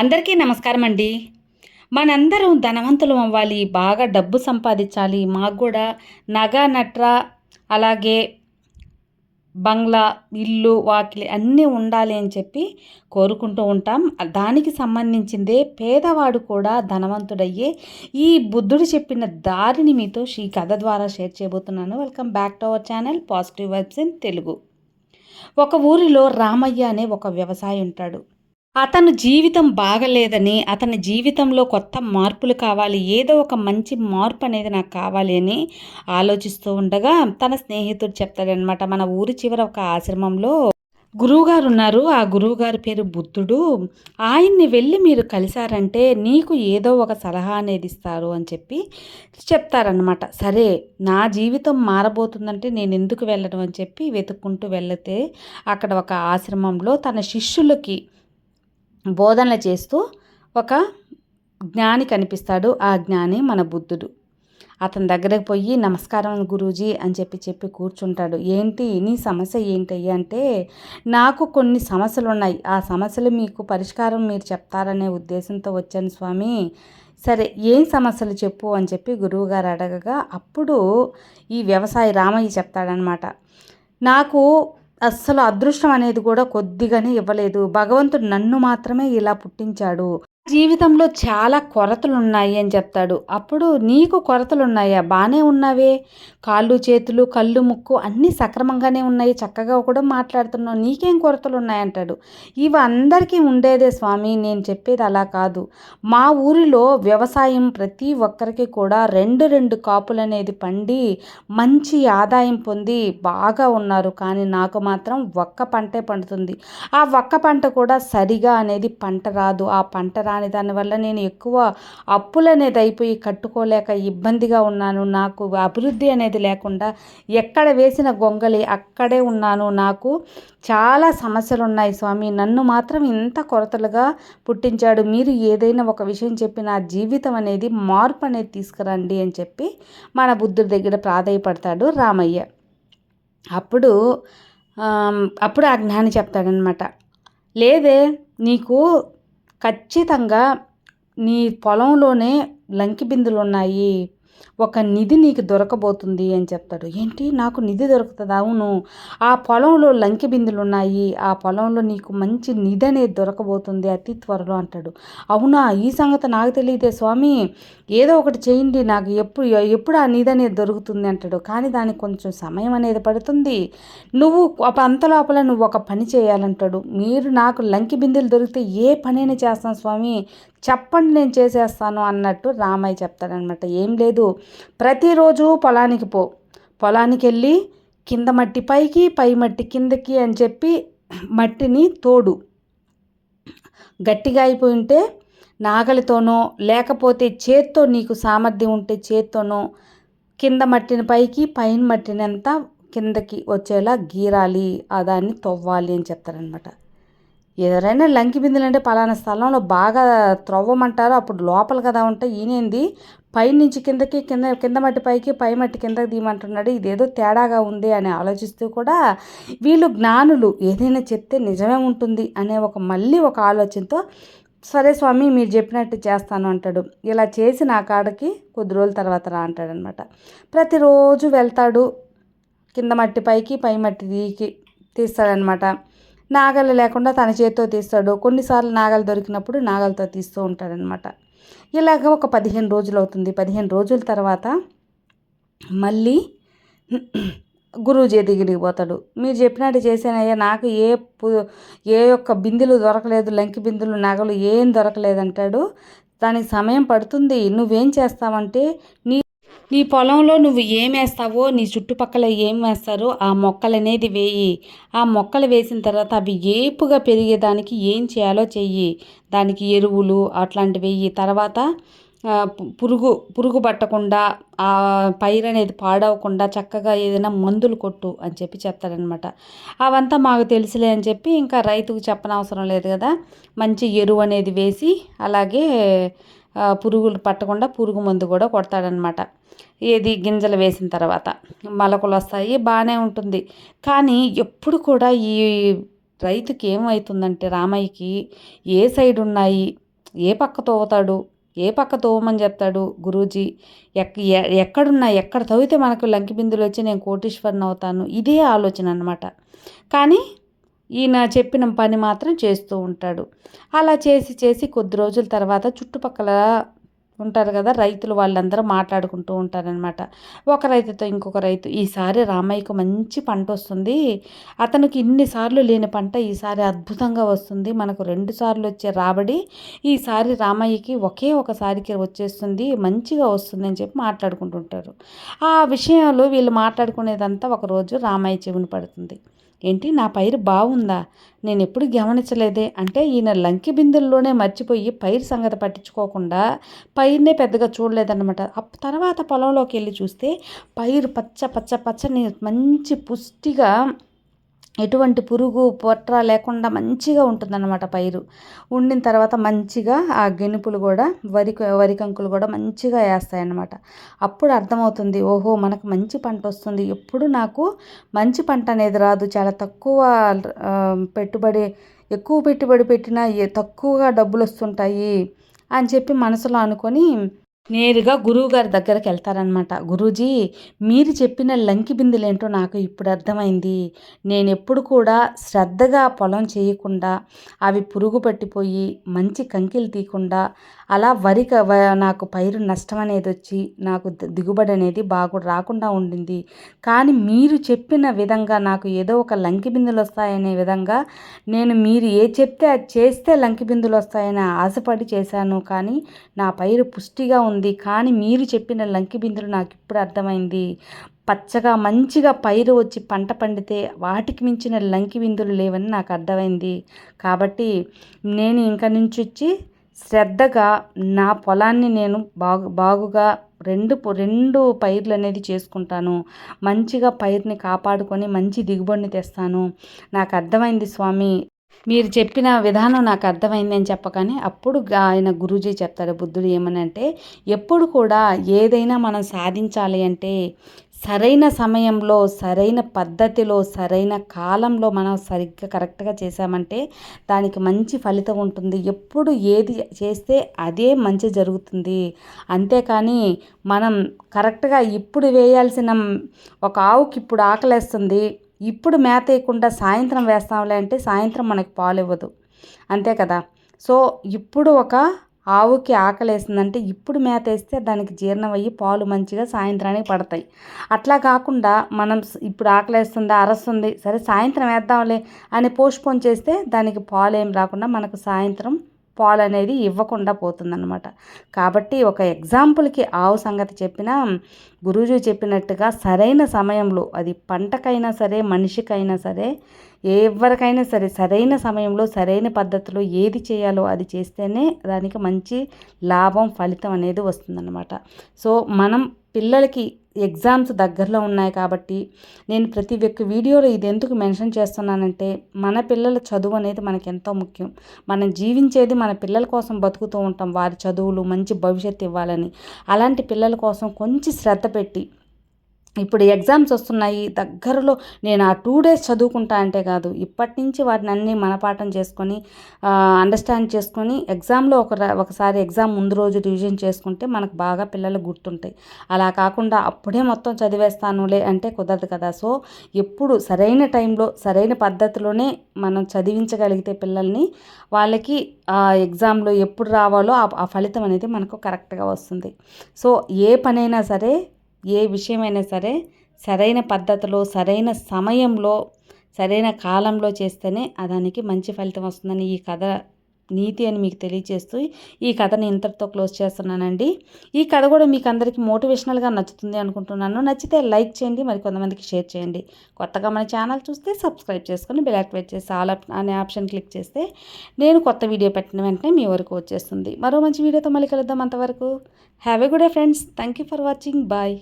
అందరికీ నమస్కారం అండి. మనందరం ధనవంతులం అవ్వాలి బాగా డబ్బు సంపాదించాలి. మాకు కూడా నగ నట్ర అలాగే బంగ్లా ఇల్లు వాకిలి అన్నీ ఉండాలి అని చెప్పి కోరుకుంటూ ఉంటాం. దానికి సంబంధించిందే పేదవాడు కూడా ధనవంతుడయ్యే ఈ బుద్ధుడు చెప్పిన దారిని మీతో ఈ కథ ద్వారా షేర్ చేయబోతున్నాను. Welcome back to our channel positive vibes in Telugu. ఒక ఊరిలో రామయ్య అనే ఒక వ్యవసాయి ఉంటాడు. అతను జీవితం బాగలేదని అతని జీవితంలో కొత్త మార్పులు కావాలి ఏదో ఒక మంచి మార్పు అనేది నాకు కావాలి అని ఆలోచిస్తూ ఉండగా తన స్నేహితుడు చెప్తాడనమాట మన ఊరి చివర ఒక ఆశ్రమంలో గురువుగారు ఉన్నారు ఆ గురువుగారి పేరు బుద్ధుడు. ఆయన్ని వెళ్ళి మీరు కలిశారంటే నీకు ఏదో ఒక సలహా అనేది ఇస్తారు అని చెప్పి చెప్తారనమాట సరే నా జీవితం మారబోతుందంటే నేను ఎందుకు వెళ్ళడం అని చెప్పి వెతుక్కుంటూ వెళితే అక్కడ ఒక ఆశ్రమంలో తన శిష్యులకి బోధనలు చేస్తూ ఒక జ్ఞాని కనిపిస్తాడు. ఆ జ్ఞాని మన బుద్ధుడు. అతని దగ్గరకు పోయి నమస్కారం గురూజీ అని చెప్పి చెప్పి కూర్చుంటాడు. ఏంటి? నీ సమస్య ఏంటి అంటే నాకు కొన్ని సమస్యలు ఉన్నాయి. ఆ సమస్యలు మీకు పరిష్కారం మీరు చెప్తారనే ఉద్దేశంతో వచ్చాను స్వామి. సరే ఏం సమస్యలు చెప్పు అని చెప్పి గురువుగారు అడగగా అప్పుడు ఈ వ్యవసాయ రామయ్య చెప్తాడనమాట నాకు అస్సలు అదృష్టం అనేది కూడా కొద్దిగానే ఇవ్వలేదు. భగవంతుడు నన్ను మాత్రమే ఇలా పుట్టించాడు. జీవితంలో చాలా కొరతలు ఉన్నాయి అని చెప్తాడు. అప్పుడు నీకు కొరతలు ఉన్నాయా బాగానే ఉన్నావే. కాళ్ళు చేతులు కళ్ళు ముక్కు అన్నీ సక్రమంగానే ఉన్నాయి. చక్కగా కూడా మాట్లాడుతున్నావు. నీకేం కొరతలు ఉన్నాయంటాడు ఇవి అందరికీ ఉండేదే స్వామి. నేను చెప్పేది అలా కాదు. మా ఊరిలో వ్యవసాయం ప్రతి ఒక్కరికి కూడా రెండు రెండు కాపులు అనేది పండి మంచి ఆదాయం పొంది బాగా ఉన్నారు. కానీ నాకు మాత్రం ఒక్క పంటే పండుతుంది. ఆ ఒక్క పంట కూడా సరిగా అనేది పంట రాదు. ఆ పంట అని దానివల్ల నేను ఎక్కువ అప్పులు అనేది అయిపోయి కట్టుకోలేక ఇబ్బందిగా ఉన్నాను. నాకు అభివృద్ధి అనేది లేకుండా ఎక్కడ వేసిన గొంగలి అక్కడే ఉన్నాను. నాకు చాలా సమస్యలు ఉన్నాయి స్వామి. నన్ను మాత్రం ఇంత కొరతలుగా పుట్టించాడు. మీరు ఏదైనా ఒక విషయం చెప్పి నా జీవితం అనేది మార్పు అనేది తీసుకురండి అని చెప్పి మన బుద్ధుడి దగ్గర ప్రాధాయపడతాడు రామయ్య. అప్పుడు అప్పుడు ఆ జ్ఞాని చెప్తాడనమాట లేదే నీకు ఖచ్చితంగా నీ పొలంలోనే లంకి బిందులు ఉన్నాయి. ఒక నిధి నీకు దొరకబోతుంది అని చెప్తాడు. ఏంటి? నాకు నిధి దొరుకుతుంది? అవును. ఆ పొలంలో లంకి బిందులు ఉన్నాయి. ఆ పొలంలో నీకు మంచి నిధి అనేది దొరకబోతుంది అతి త్వరలో అంటాడు. అవునా? ఈ సంగతి నాకు తెలియదే స్వామి. ఏదో ఒకటి చేయండి. నాకు ఎప్పుడు ఎప్పుడు ఆ నిధి అనేది దొరుకుతుంది అంటాడు. కానీ దానికి కొంచెం సమయం అనేది పడుతుంది. నువ్వు అంత లోపల నువ్వు ఒక పని చేయాలంటాడు. మీరు నాకు లంకి బిందెలు దొరికితే ఏ పనైనా చేస్తాను స్వామి. చెప్పండి నేను చేసేస్తాను అన్నట్టు రామయ్య చెప్తాడనమాట ఏం లేదు ప్రతిరోజు పొలానికి పో. పొలానికి వెళ్ళి కింద మట్టి పైకి పై మట్టి కిందకి అని చెప్పి మట్టిని తోడు. గట్టిగా అయిపోయి ఉంటే నాగలితోనో లేకపోతే చేత్తో నీకు సామర్థ్యం ఉంటే చేత్తోనో కింద మట్టిని పైకి పైన మట్టిని అంతా కిందకి వచ్చేలా గీరాలి ఆ దాన్ని తవ్వాలి అని చెప్తారనమాట ఎవరైనా లంకి బిందులు అంటే పలానా స్థలంలో బాగా త్రవ్వమంటారు అప్పుడు లోపల కదా ఉంటే ఈయనేంది? పైనుంచి కిందకి కింద కింద మట్టి పైకి పై మట్టి కిందకి దీమంటున్నాడు ఇదేదో తేడాగా ఉంది అని ఆలోచిస్తూ కూడా వీళ్ళు జ్ఞానులు. ఏదైనా చెప్తే నిజమే ఉంటుంది అనే ఒక మళ్ళీ ఒక ఆలోచనతో సరే స్వామి మీరు చెప్పినట్టు చేస్తాను అంటాడు. ఇలా చేసి నా కాడకి కొద్ది రోజుల తర్వాత రా అంటాడనమాట ప్రతిరోజు వెళ్తాడు. కింద మట్టి పైకి పై మట్టి తీకి తీస్తాడనమాట నాగలు లేకుండా తన చేతితో తీస్తాడు. కొన్నిసార్లు నాగలు దొరికినప్పుడు నాగలతో తీస్తూ ఉంటాడనమాట ఇలాగ ఒక పదిహేను రోజులు అవుతుంది. పదిహేను రోజుల తర్వాత మళ్ళీ గురూజీ దగ్గరికి పోతాడు. మీరు చెప్పినట్టు చేసానయ్యా నాకు ఏ ఏ యొక్క బిందులు దొరకలేదు. లంకి బిందులు నగలు ఏం దొరకలేదు అంటాడు దానికి సమయం పడుతుంది. నువ్వేం చేస్తావంటే నీ నీ పొలంలో నువ్వు ఏం వేస్తావో నీ చుట్టుపక్కల ఏం వేస్తారో ఆ మొక్కలు అనేది వేయి. ఆ మొక్కలు వేసిన తర్వాత అవి ఏపుగా పెరిగేదానికి ఏం చేయాలో చెయ్యి. దానికి ఎరువులు అట్లాంటివి వేయి. తర్వాత పురుగు పురుగు పట్టకుండా ఆ పైరు అనేది పాడవకుండా చక్కగా ఏదైనా మందులు కొట్టు అని చెప్పి చెప్తారనమాట అవంతా మాకు తెలుసులే అని చెప్పి ఇంకా రైతుకు చెప్పనవసరం లేదు కదా. మంచి ఎరువు అనేది వేసి అలాగే పురుగులు పట్టకుండా పురుగు మందు కూడా కొడతాడనమాట ఏది గింజలు వేసిన తర్వాత మొలకలు వస్తాయి బాగానే ఉంటుంది. కానీ ఎప్పుడు కూడా ఈ రైతుకి ఏమవుతుందంటే రామయ్యకి ఏ సైడ్ ఉన్నాయి ఏ పక్క తోవుతాడు ఏ పక్క తోవమని చెప్తాడు గురూజీ. ఎక్ ఎక్కడున్నా ఎక్కడ తవ్వితే మనకు లంకి బిందులు వచ్చి నేను కోటీశ్వరిని అవుతాను. ఇదే ఆలోచన అనమాట కానీ ఈయన చెప్పిన పని మాత్రం చేస్తూ ఉంటాడు. అలా చేసి చేసి కొద్ది రోజుల తర్వాత చుట్టుపక్కల ఉంటారు కదా రైతులు వాళ్ళందరూ మాట్లాడుకుంటూ ఉంటారనమాట ఒక రైతుతో ఇంకొక రైతు ఈసారి రామయ్యకు మంచి పంట వస్తుంది. అతనికి ఇన్నిసార్లు లేని పంట ఈసారి అద్భుతంగా వస్తుంది. మనకు రెండు సార్లు వచ్చే రాబడి ఈసారి రామయ్యకి ఒకే ఒకసారికి వచ్చేస్తుంది. మంచిగా వస్తుంది అని చెప్పి మాట్లాడుకుంటుంటారు ఆ విషయంలో వీళ్ళు మాట్లాడుకునేదంతా ఒకరోజు రామయ్య చెవిని పడుతుంది. ఏంటి నా పైరు బాగుందా నేను ఎప్పుడు గమనించలేదే. అంటే ఈయన లంకి బిందుల్లోనే మర్చిపోయి పైరు సంగతి పట్టించుకోకుండా పైరునే పెద్దగా చూడలేదన్నమాట. తర్వాత పొలంలోకి వెళ్ళి చూస్తే పైరు పచ్చ పచ్చ పచ్చని మంచి పుష్టిగా ఎటువంటి పురుగు పొట్ర లేకుండా మంచిగా ఉంటుందన్నమాట పైరు. ఉండిన తర్వాత మంచిగా ఆ గెనుపులు కూడా వరి వరి కంకులు కూడా మంచిగా వేస్తాయన్నమాట. అప్పుడు అర్థమవుతుంది ఓహో మనకు మంచి పంట వస్తుంది. ఎప్పుడు నాకు మంచి పంట అనేది రాదు. చాలా తక్కువ పెట్టుబడి ఎక్కువ పెట్టుబడి పెట్టినా తక్కువగా డబ్బులు వస్తుంటాయి అని చెప్పి మనసులో అనుకొని నేరుగా గురువు గారి దగ్గరికి వెళ్తారనమాట గురూజీ మీరు చెప్పిన లంకి బిందులేంటో నాకు ఇప్పుడు అర్థమైంది. నేను ఎప్పుడు కూడా శ్రద్ధగా పొలం చేయకుండా అవి పురుగు పట్టిపోయి మంచి కంకిలు తీయకుండా అలా వరి నాకు పైరు నష్టం అనేది వచ్చి నాకు దిగుబడి అనేది బాగు రాకుండా ఉండింది. కానీ మీరు చెప్పిన విధంగా నాకు ఏదో ఒక లంకి బిందులు వస్తాయనే విధంగా నేను మీరు ఏ చెప్తే అది చేస్తే లంకి బిందులు వస్తాయని ఆశపడి చేశాను. కానీ నా పైరు పుష్టిగా ఉంది ఉంది. కానీ మీరు చెప్పిన లంకి బిందులు నాకు ఇప్పుడు అర్థమైంది. పచ్చగా మంచిగా పైరు వచ్చి పంట పండితే వాటికి మించిన లంకి బిందులు లేవని నాకు అర్థమైంది. కాబట్టి నేను ఇంక నుంచి వచ్చి శ్రద్ధగా నా పొలాన్ని నేను బాగు బాగుగా రెండు రెండు పైర్లు అనేది చేసుకుంటాను. మంచిగా పైరుని కాపాడుకొని మంచి దిగుబడిని తెస్తాను. నాకు అర్థమైంది స్వామి. మీరు చెప్పిన విధానం నాకు అర్థమైందని చెప్పగానే అప్పుడు ఆయన గురూజీ చెప్తాడు బుద్ధుడు ఏమని అంటే ఎప్పుడు కూడా ఏదైనా మనం సాధించాలి అంటే సరైన సమయంలో సరైన పద్ధతిలో సరైన కాలంలో మనం సరిగ్గా కరెక్ట్గా చేసామంటే దానికి మంచి ఫలితం ఉంటుంది. ఎప్పుడు ఏది చేస్తే అదే మంచి జరుగుతుంది. అంతేకాని మనం కరెక్ట్గా ఇప్పుడు వేయాల్సిన ఒక ఆవుకి ఇప్పుడు ఆకలేస్తుంది. ఇప్పుడు మేత వేయకుండా సాయంత్రం వేస్తాంలే అంటే సాయంత్రం మనకి పాలు ఇవ్వదు. అంతే కదా? సో ఇప్పుడు ఒక ఆవుకి ఆకలేసిందంటే ఇప్పుడు మేత వేస్తే దానికి జీర్ణమయ్యి పాలు మంచిగా సాయంత్రానికి పడతాయి. అట్లా కాకుండా మనం ఇప్పుడు ఆకలేస్తుంది అరస్తుంది సరే సాయంత్రం వేద్దాంలే అని పోస్ట్పోన్ చేస్తే దానికి పాలు ఏం రాకుండా మనకు సాయంత్రం పాలు అనేది ఇవ్వకుండా పోతుందన్నమాట. కాబట్టి ఒక ఎగ్జాంపుల్కి ఆవు సంగతి చెప్పిన గురూజీ చెప్పినట్టుగా సరైన సమయంలో అది పంటకైనా సరే మనిషికైనా సరే ఎవరికైనా సరే సరైన సమయంలో సరైన పద్ధతిలో ఏది చేయాలో అది చేస్తేనే దానికి మంచి లాభం ఫలితం అనేది వస్తుందన్నమాట. సో మనం పిల్లలకి ఎగ్జామ్స్ దగ్గరలో ఉన్నాయి కాబట్టి నేను ప్రతి ఒక్క వీడియోలో ఇది ఎందుకు మెన్షన్ చేస్తున్నానంటే మన పిల్లల చదువు అనేది మనకి ఎంతో ముఖ్యం. మనం జీవించేది మన పిల్లల కోసం బతుకుతూ ఉంటాం. వారి చదువులు మంచి భవిష్యత్తు ఇవ్వాలని. అలాంటి పిల్లల కోసం కొంచెం శ్రద్ధ పెట్టి ఇప్పుడు ఎగ్జామ్స్ వస్తున్నాయి దగ్గరలో నేను ఆ టూ డేస్ చదువుకుంటా అంటే కాదు ఇప్పటి నుంచి వాటిని అన్నీ మనపాఠం చేసుకొని అండర్స్టాండ్ చేసుకొని ఎగ్జామ్లో ఒక ఒకసారి ఎగ్జామ్ ముందు రోజు రివిజన్ చేసుకుంటే మనకు బాగా పిల్లలు గుర్తుంటాయి. అలా కాకుండా అప్పుడే మొత్తం చదివేస్తానులే అంటే కుదరదు కదా. సో ఎప్పుడు సరైన టైంలో సరైన పద్ధతిలోనే మనం చదివించగలిగితే పిల్లల్ని వాళ్ళకి ఆ ఎగ్జామ్లో ఎప్పుడు రావాలో ఆ ఫలితం అనేది మనకు కరెక్ట్గా వస్తుంది. సో ఏ పనైనా సరే ఏ విషయమైనా సరే సరైన పద్ధతిలో సరైన సమయంలో సరైన కాలంలో చేస్తేనే దానికి మంచి ఫలితం వస్తుందని ఈ కథ నీతి అని మీకు తెలియజేస్తూ ఈ కథని ఇంతటితో క్లోజ్ చేస్తున్నానండి. ఈ కథ కూడా మీకు అందరికీ మోటివేషనల్గా నచ్చుతుంది అనుకుంటున్నాను. నచ్చితే లైక్ చేయండి మరి కొంతమందికి షేర్ చేయండి. కొత్తగా మన ఛానల్ చూస్తే సబ్స్క్రైబ్ చేసుకొని బెల్ యాక్టివేట్ చేసి ఆల్ అనే ఆప్షన్ క్లిక్ చేస్తే నేను కొత్త వీడియో పెట్టిన వెంటనే మీ వరకు వచ్చేస్తుంది. మరో మంచి వీడియోతో మళ్ళీ కలుద్దాం అంతవరకు. Have a good day friends thank you for watching bye